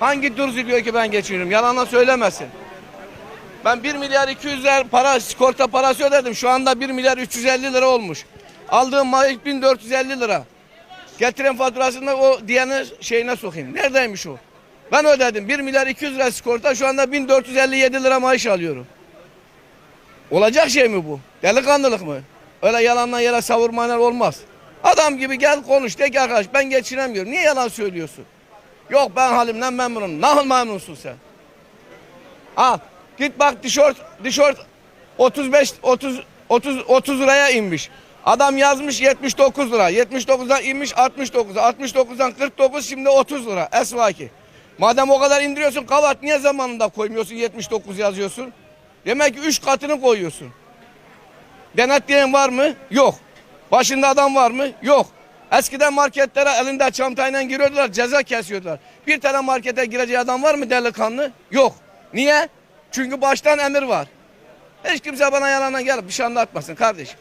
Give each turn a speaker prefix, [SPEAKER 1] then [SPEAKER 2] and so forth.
[SPEAKER 1] Hangi durzi diyor ki ben geçiniyorum? Yalanla söylemesin. Ben 1 milyar 200 lira para, sigorta parası ödedim. Şu anda 1 milyar 350 lira olmuş. Aldığım maaş 1450 lira. Getiren faturasını o diyenin şeyine sokayım. Neredeymiş o? Ben ödedim. 1 milyar 200 lira sigorta. Şu anda 1457 lira maaş alıyorum. Olacak şey mi bu? Delikanlılık mı? Öyle yalandan yere savurmayla olmaz. Adam gibi gel konuş de ki arkadaş ben geçinemiyorum. Niye yalan söylüyorsun? Yok ben halimden memnunum. Nasıl memnunsun sen? Al git bak tişört tişört 35 30 30 30 liraya inmiş. Adam yazmış 79 lira. 79'dan inmiş 69'a. 69'dan 49 şimdi 30 lira. Esvaki. Madem o kadar indiriyorsun kavat niye zamanında koymuyorsun 79 yazıyorsun? Demek ki 3 katını koyuyorsun. Denetleyen var mı? Yok. Başında adam var mı? Yok. Eskiden marketlere elinde çantayla giriyordular, ceza kesiyordular. Bir tane markete gireceği adam var mı delikanlı? Yok. Niye? Çünkü baştan emir var. Hiç kimse bana yalandan gelip bir şey anlatmasın kardeşim.